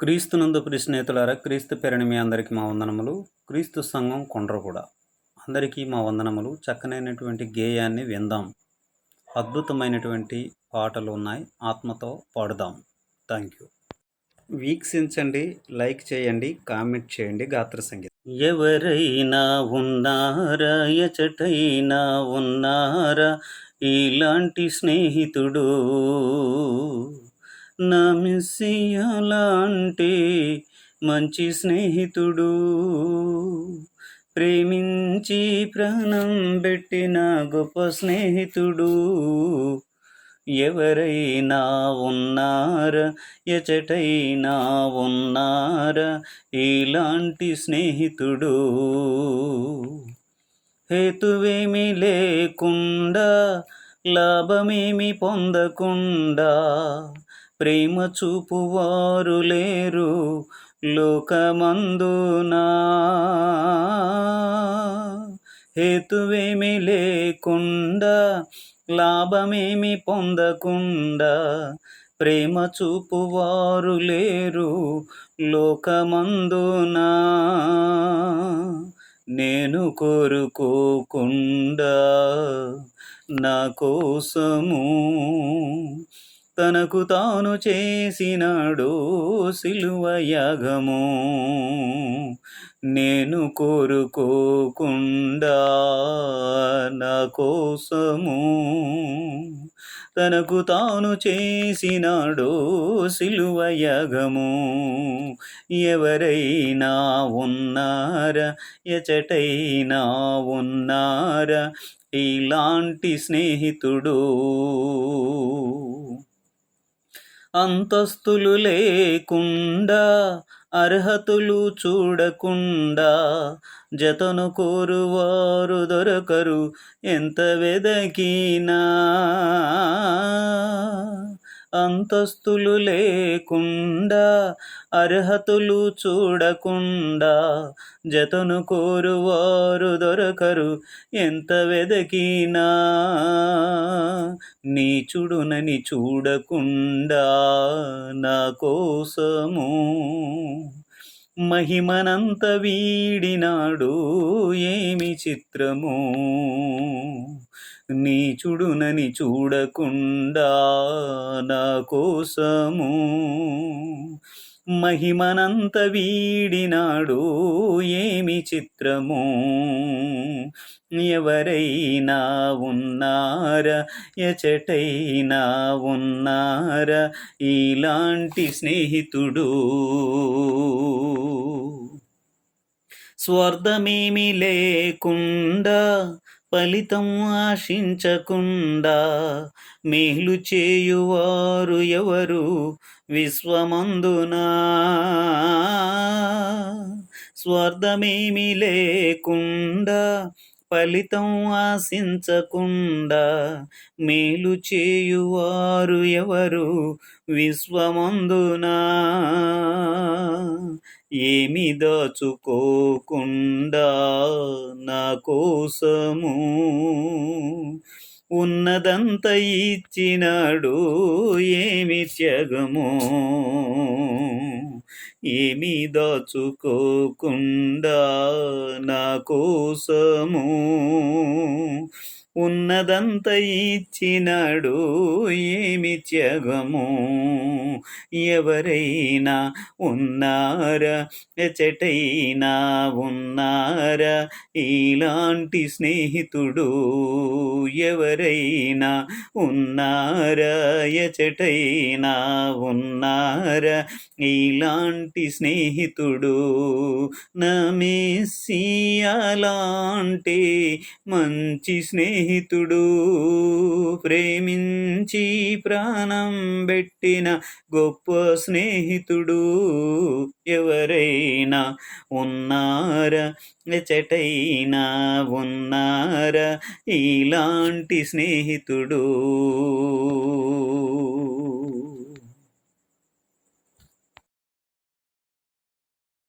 క్రీస్తునందు ప్రియ స్నేహితులారా క్రీస్తు పేరని మీ అందరికీ మా వందనములు. క్రీస్తు సంఘం కొండ్రగూడ. అందరికీ మా వందనములు. చక్కనైనటువంటి గేయాన్ని విందాం. అద్భుతమైనటువంటి పాటలు ఉన్నాయి. ఆత్మతో పాడుదాం. థ్యాంక్ యూ వీక్షించండి లైక్ చేయండి కామెంట్ చేయండి గాత్ర సంగీతం. ఎవరైనా ఉన్నారా? ఎచటైనా ఉన్నారా? ఇలాంటి స్నేహితుడు నా మిస్సియలాంటి మంచి స్నేహితుడు. ప్రేమించి ప్రాణం పెట్టిన గొప్ప స్నేహితుడు. ఎవరైనా ఉన్నారా? ఎచటైనా ఉన్నారా? ఇలాంటి స్నేహితుడు. హేతువేమి లేకుండా లాభమేమి పొందకుండా ప్రేమ చూపువారు లేరు లోకమందునా హేతువేమి లేకుండా లాభమేమి పొందకుండా ప్రేమ చూపువారు లేరు లోకమందునా నేను కోరుకోకుండా నా కోసము తనకు తాను చేసినాడు సిలువ యాగము. నేను కోరుకోకుండా నా కోసము. తనకు తాను చేసినాడు సిలువ యాగము. ఎవరైనా ఉన్నారా? ఎచటైనా ఉన్నారా? ఇలాంటి స్నేహితుడు అంతస్తులు లేకుండా అర్హతులు చూడకుండా జతను కోరువారు దొరకరు ఎంత వెదకినా. అంతస్తులు లేకుండా అర్హతులు చూడకుండా జతను కోరువారు దొరకరు ఎంత వెదకినా. నీచుడునని చూడకుండా నా కోసము. మహిమనంత వీడినాడు ఏమి చిత్రము. నీచుడునని చూడకుండా నా కోసము. మహిమనంత వీడినాడు ఏమి చిత్రము. ఎవరైనా ఉన్నారా? ఎచటైనా ఉన్నారా? ఇలాంటి స్నేహితుడు స్వార్థమేమి లేకుండా ఫలితం ఆశించకుండా మేలు చేయువారు ఎవరు? విశ్వమందునా? స్వార్థమేమి లేకుండా ఫలితం ఆశించకుండా మేలు చేయువారు ఎవరు? విశ్వమందునా? ఏమి దాచుకోకుండా నా కోసము ఉన్నదంత ఇచ్చినాడు ఏమి త్యాగము? ఏమి దాచుకోకుండా నా కోసము ఉన్నదంత ఇచ్చినాడు ఏమి త్యాగము? ఎవరైనా ఉన్నారా? ఎచటైనా ఉన్నారా? ఇలాంటి స్నేహితుడు ఎవరైనా ఉన్నారా? ఎచటైనా ఉన్నారా? ఇలాంటి స్నేహితుడు నమేసియాలాంటి మంచి స్నేహితుడు ప్రేమించి ప్రాణం పెట్టిన గొప్ప స్నేహితుడు ఎవరైనా ఉన్నారా? ఎచటైనా ఉన్నారా? ఇలాంటి స్నేహితుడు